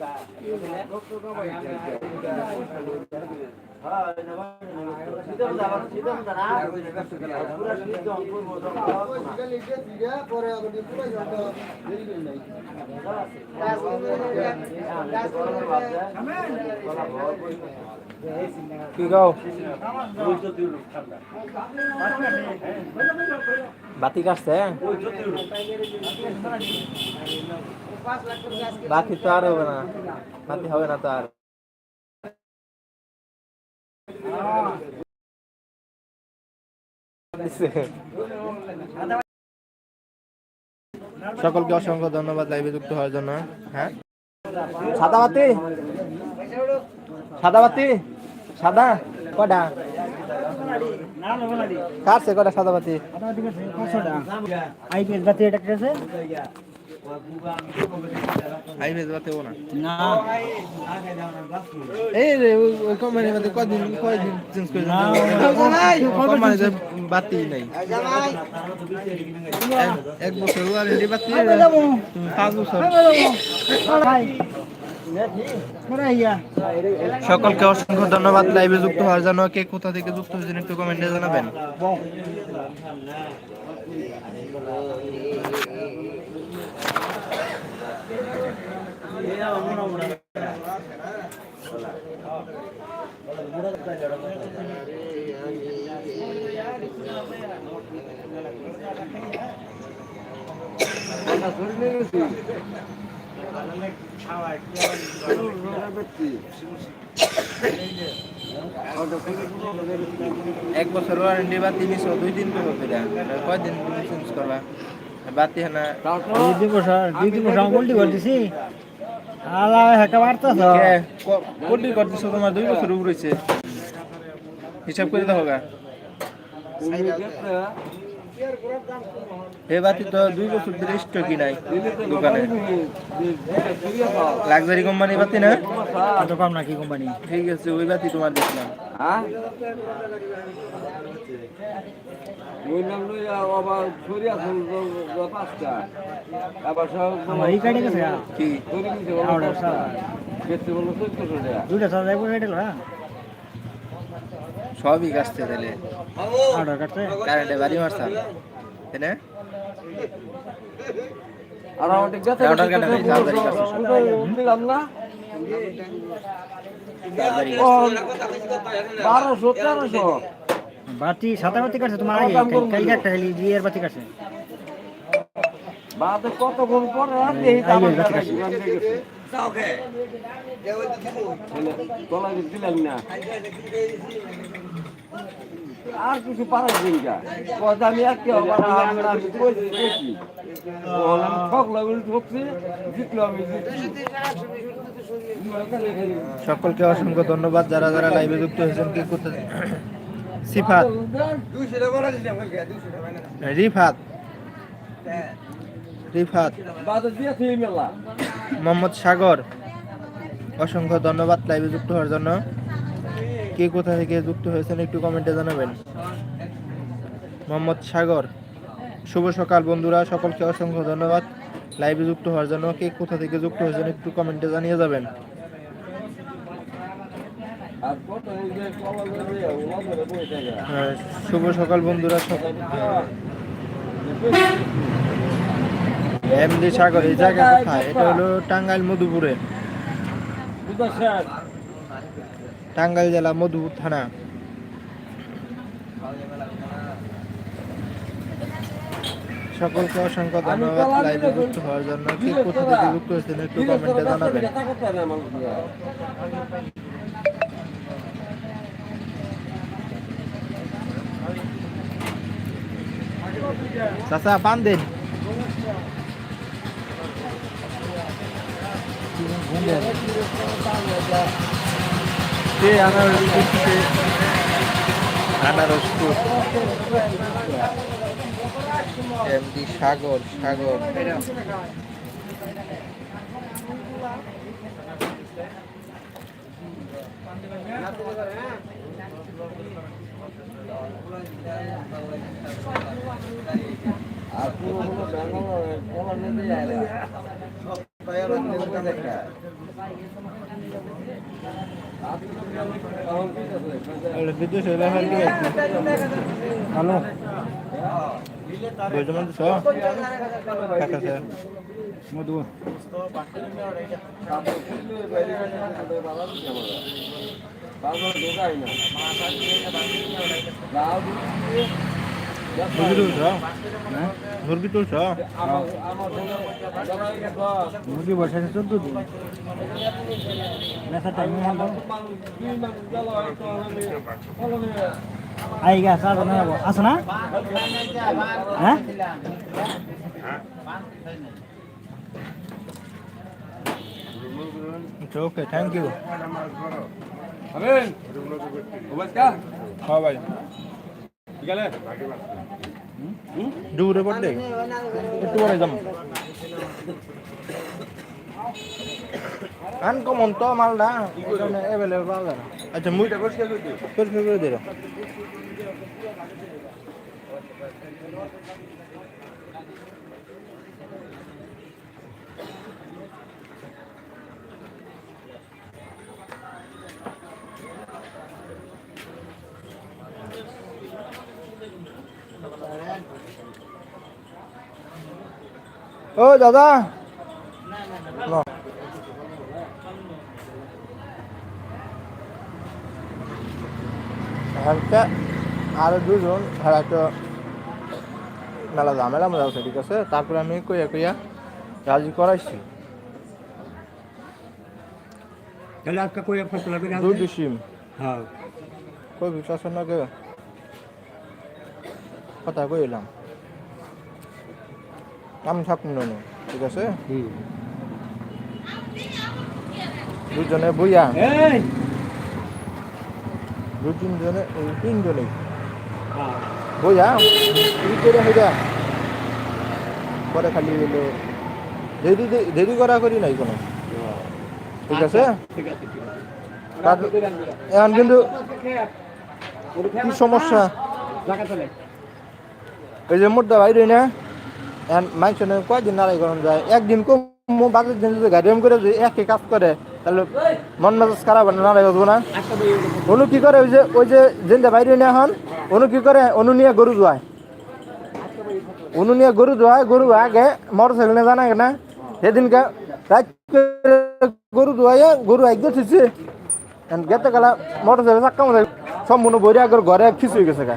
গাও বাতি কাটছে বাতি তো আর হবে না। বাতি হবে না তো আর সকলকে অসংখ্য ধন্যবাদ লাইভে যুক্ত হওয়ার জন্য। হ্যাঁ? সাদা বাতি? সাদা বাতি? সাদা? কটা? কাটছে কটা সাদা বাতি? আইপিএস বাতি এটা কেছে হাইভেজ বাতি ও না না এই রে ওই- কোম্পানির মধ্যে কদিন কয়দিন চেঞ্জ করে না, বাতি নাই এক- এক বছর ওয়ারেন্টি বাতি তুমি পাঁচ বছর সকলকে অসংখ্য ধন্যবাদ লাইভে যুক্ত হওয়ার জন্য। কে কোথা থেকে যুক্ত হয়েছেন একটু কমেন্টে জানাবেন। এক বছর ওয়ারেন্টি বাতি নিছো দুই দিন করব ফিরা কয়দিন চেঞ্জ করবা? বাতি হানা দুই দিন বছর দুই দিন বছর উল্টি করে আলা হেটা মারতাছ কোটি করতেছো? তোমার দুই বছর উড়েছে হিসাব করে দাও গা। এ বাতি তো দুই বছর ধরে স্টকই নাই দোকানে? লাক্সারি কোম্পানি বাতি না? কত কম নাকি কোম্পানি ঠিক আছে ওই বাতি তোমার দেখলাম। গেছে কি আউডার সাদা দুইটা সাদা একবার কেটে না সবই কাটছে তাহলে। আউডার কাটছে? কারেন্টে বাড়ি মারছা। তাই না? রাউটার কাটা নাই চার্জারি কাটছে চার্জারি বারোশো তেরোশো। বাতি সাদা বাতি কাটছে তোমার আগে কালকে একটা খালি জিয়ের বাতি কাটছে। বাদে কতক্ষণ পরে আর দিলাম না। আর কিছু পারার দিনটা কথা আমি আর কেউ আমরা আমি কইছি দেখি বললাম ঠকলো আমি ঠকছি জিতলো আমি সকলকে অসংখ্য ধন্যবাদ যারা যারা লাইভে যুক্ত হয়েছেন কে করতে সিফাত। রিফাত। রিফাত। মোহাম্মদ সাগর। অসংখ্য ধন্যবাদ লাইভে যুক্ত হওয়ার জন্য। কে কোথা থেকে যুক্ত হয়েছেন একটু কমেন্টে জানাবেন। মোহাম্মদ সাগর। শুভ সকাল বন্ধুরা, সকলকে অসংখ্য ধন্যবাদ। লাইভে যুক্ত হওয়ার জন্য। কে কোথা থেকে যুক্ত হয়েছেন একটু কমেন্টে জানিয়ে যাবেন আর কত এই যে কলা ধরে ওলা ধরে বই থাকে আহ, শুভ সকাল বন্ধুরা এমডি সাগর, এই জায়গা কোথায়? এটা হলো টাঙ্গাইল মধুপুরে। টাঙ্গাইল জেলা মধুপুর থানা। সকলকে অসংখ্য ধন্যবাদ লাইভে যুক্ত হওয়ার জন্য। কে কোথা থেকে যুক্ত হয়েছেন একটু কমেন্টে জানাবেন। চাচা পান দিন আনারস এমডি সাগর সাগর আর পুরো হলো ব্যাঙ্গালোর পোলা নিতে যায় না দেখা এটা বিদ্যুৎ হইলে এখন কি আছে হ্যালো বুঝতে স্যার মধু মুরগি তুলছ মুরগি বসে আছে চোদ্দ দিন নেশা টাইম হলো আই গেছে আর না আছে না হ্যাঁ ওকে থ্যাংক ইউ হ্যাঁ ভাই দূরে পড়তে একটু পরে যাম। আনকমন তো মালটা অ্যাভেলেবল পাওয়া যায় না। আচ্ছা মুই পরিষ্কার করে দিল ও দাদা। হালকা আরও দুজন হয়তো মেলা ঝামেলা মজা আছে ঠিক আছে? তারপরে আমি কইয়া কইয়া রাজি করাইছি তাহলে আজকে ফসল দুই ডিসিম হ্যাঁ কই বিশ্বাস না কে। কথা কইলাম আমি থাকুন না ঠিক আছে? দুজনে বইয়া। দু তিনজনে। তিনজনে বইয়া পরে খালি হইল। দেরি দেরি করা করি নাই কোনো। ঠিক আছে? তার- এখন কিন্তু কি সমস্যা? এই যে মোটা বাইরে না এখন মাইসনে কয়দিন নাড়াই করানো যায়? একদিন কম বাজার দিন যদি গাড়ি করে যদি একই কাজ করে তাহলে মন মেজাজ খারাপ হয় না, না। অনু কি করে ওই যে ওই যে বাইরে না এখন অনু কি করে? অনু নিয়ে গরু ধোয়ায়। অনু নিয়ে গরু গরু আগে মোটর সাইকেল নিয়ে জানা না। সেদিনকে রাত গরু ধোয়াইয়া গরু একদম থিছে গেতে গেলা মোটর সাইকেল চাক্কা মতো সম্পূর্ণ বইরে আগের ঘরে খিচ হয়ে গেছে গা।